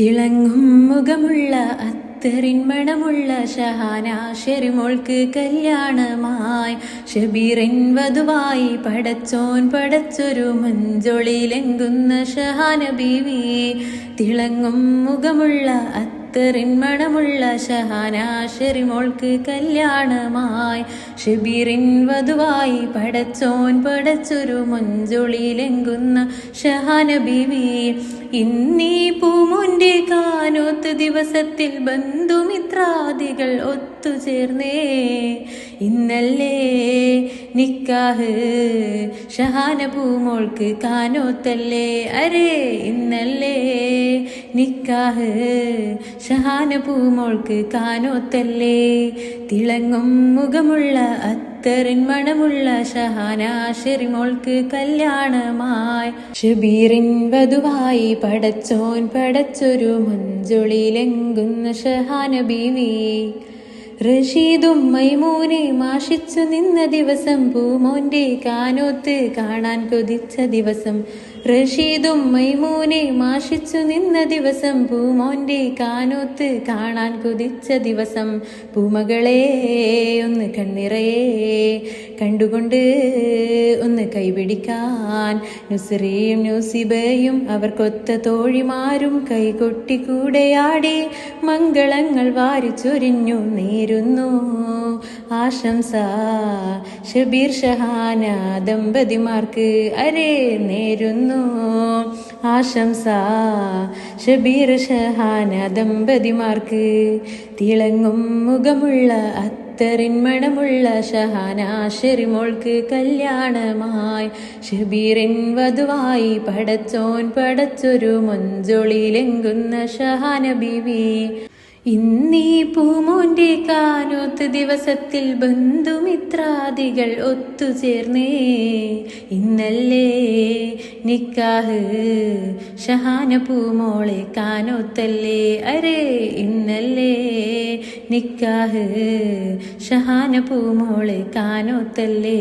തിളങ്ങും മുഖമുള്ള അത്തറിൻ മണമുള്ള ഷഹാനാശരുമോൾക്ക് കല്യാണമായി. ഷബീറിൻ വധുവായി പടച്ചോൻ പടച്ചൊരു മഞ്ചൊളിയിലെങ്കുന്ന ഷഹാന ബീവി തിളങ്ങും മുഖമുള്ള അത്തറിൻ മണമുള്ള ഷഹാനാ ഷെറിമോൾക്ക് കല്യാണമായി. ഷിബിറിൻ വധുവായി പടച്ചോൻ പടച്ചൊരു മഞ്ചൊളിയിലെങ്കുന്ന ഷഹാന ബീവി ഇന്നീ പൂമുന്റെ കാനോത്ത് ദിവസത്തിൽ ബന്ധുമിത്രാദികൾ ഒത്തുചേർന്നേ. ഇന്നല്ലേ നിക്കാഹ് ഷഹാന പൂമോൾക്ക് കാനോത്തല്ലേ? അരേ ഇന്നല്ലേ നിക്കാഹ്. ഷഹാന പൂമോൾക്ക് കാനോത്തല്ലേ തിളങ്ങും മുഖമുള്ള അത്തറിൻ മണമുള്ള ഷഹാന ഷെറിമോൾക്ക് കല്യാണമായി. ഷബീറിൻ വധുവായി പടച്ചോൻ പടച്ചൊരു മഞ്ചൊളിയിലെങ്കുന്ന ഷഹാന ബീവി റഷീദും മൈമൂനെ മാഷിച്ചു നിന്ന ദിവസം പൂമോന്റെ കാനോത്ത് കാണാൻ കൊതിച്ച ദിവസം. റഷീദും മൈമൂനെ മാഷിച്ചു നിന്ന ദിവസം പൂമോന്റെ കാനോത്ത് കാണാൻ കൊതിച്ച ദിവസം. പൂമകളെ ഒന്ന് കണ്ണിറയെ കണ്ടുകൊണ്ട് ഒന്ന് കൈപിടിക്കാൻ. നുസറിയും നുസിബയും അവർക്കൊത്ത തോഴിമാരും കൈകൊട്ടി കൂടെയാടി മംഗളങ്ങൾ വാരിച്ചൊരിഞ്ഞു നേരുന്നു. ആശംസ ഷബീർ ഷഹാന ദമ്പതിമാർക്ക് അരേ നേരുന്നു. ആശംസ ഷബീർ ഷഹാന ദമ്പതിമാർക്ക് തിളങ്ങും മുഖമുള്ള അത്തറിൻ മണമുള്ള ഷഹാനാശരി ഷെറിമോൾക്ക് കല്യാണമായി. ഷബീറിൻ വധുവായി പടച്ചോൻ പടച്ചൊരു മൊഞ്ചൊളിയിലെങ്കുന്ന ഷഹാന ബീവി ഇന്നീ പൂമോന്റെ കാനോത്ത് ദിവസത്തിൽ ബന്ധുമിത്രാദികൾ ഒത്തുചേർന്നേ. ഇന്നല്ലേ നിക്കാഹ് ഷഹാന പൂമോളെ കാനോത്തല്ലേ. അരേ ഇന്നല്ലേ നിക്കാഹ് ഷഹാന പൂമോളെ കാനോത്തല്ലേ.